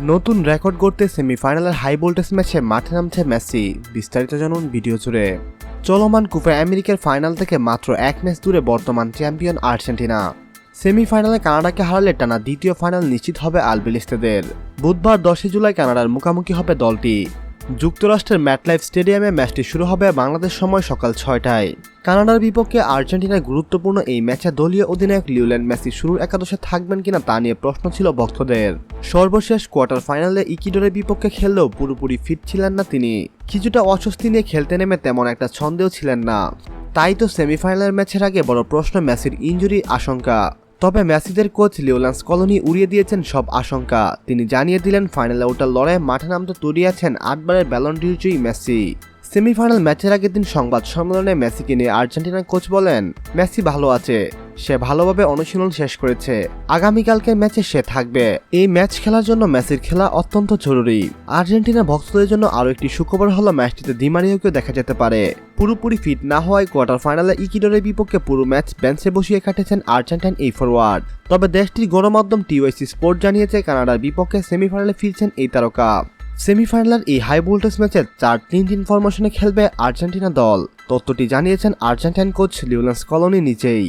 নতুন রেকর্ড করতে সেমিফাইনালের হাই ভোল্টেজ ম্যাচে মাঠে নামছে মেসি। বিস্তারিত জানুন ভিডিও জুড়ে। চলমান কুপা আমেরিকার ফাইনাল থেকে মাত্র এক ম্যাচ দূরে বর্তমান চ্যাম্পিয়ন আর্জেন্টিনা। সেমিফাইনালে কানাডাকে হারালে টানা দ্বিতীয় ফাইনাল নিশ্চিত হবে আলবেলিস্তেদের। বুধবার দশই জুলাই কানাডার মুখোমুখি হবে দলটি। যুক্তরাষ্ট্রের ম্যাটলাইফ স্টেডিয়ামে ম্যাচটি শুরু হবে বাংলাদেশ সময় সকাল ছয়টায়। কানাডার বিপক্ষে আর্জেন্টিনায় গুরুত্বপূর্ণ এই ম্যাচে দলীয় অধিনায়ক লিওল্যান্ড মেসি শুরুর একাদশে থাকবেন কিনা তা নিয়ে প্রশ্ন ছিল ভক্তদের। সর্বশেষ কোয়ার্টার ফাইনালে ইকিডোরের বিপক্ষে খেললেও পুরোপুরি ফিট ছিলেন না তিনি। কিছুটা অস্বস্তি নিয়ে খেলতে নেমে তেমন একটা ছন্দেও ছিলেন না। তাই তো সেমিফাইনালের ম্যাচের আগে বড় প্রশ্ন মেসির ইঞ্জুরি আশঙ্কা। তবে মেসিদের কোচ লিওলান্স কলোনি উড়িয়ে দিয়েছেন সব আশঙ্কা। তিনি জানিয়ে দিলেন, ফাইনালে ওটার লড়াইয়ে মাঠে নামতে তৈরি আছেন আটবারের ব্যালন্ডির জয়ী মেসি। সেমিফাইনাল ম্যাচের আগের দিন সংবাদ সম্মেলনে মেসিকে নিয়ে আর্জেন্টিনার কোচ বলেন, মেসি ভালো আছে। সে ভালোভাবে অনুশীলন শেষ করেছে। আগামীকালকের ম্যাচে সে থাকবে। এই ম্যাচ খেলার জন্য মেসির খেলা অত্যন্ত জরুরি। আর্জেন্টিনা ভক্তদের জন্য আরও একটি সুখবর হলো ম্যাচটিতে দিমারিওকে দেখা যেতে পারে। পুরোপুরি ফিট না হওয়ায় কোয়ার্টার ফাইনালে ইকিডোরের বিপক্ষে পুরো ম্যাচ বেঞ্চে বসিয়ে কাটেছেন আর্জেন্টাইন এই ফরওয়ার্ড তবে দেশটির গণমাধ্যম টিওয়াইসি স্পোর্ট জানিয়েছে, কানাডার বিপক্ষে সেমিফাইনালে ফিরছেন এই তারকা। সেমিফাইনালের এই হাই ভোল্টেজ ম্যাচে চার তিন তিন ফরমেশনে খেলবে আর্জেন্টিনা দল। তথ্যটি জানিয়েছেন আর্জেন্টাইন কোচ লিওলান্স কলোনি নিচেই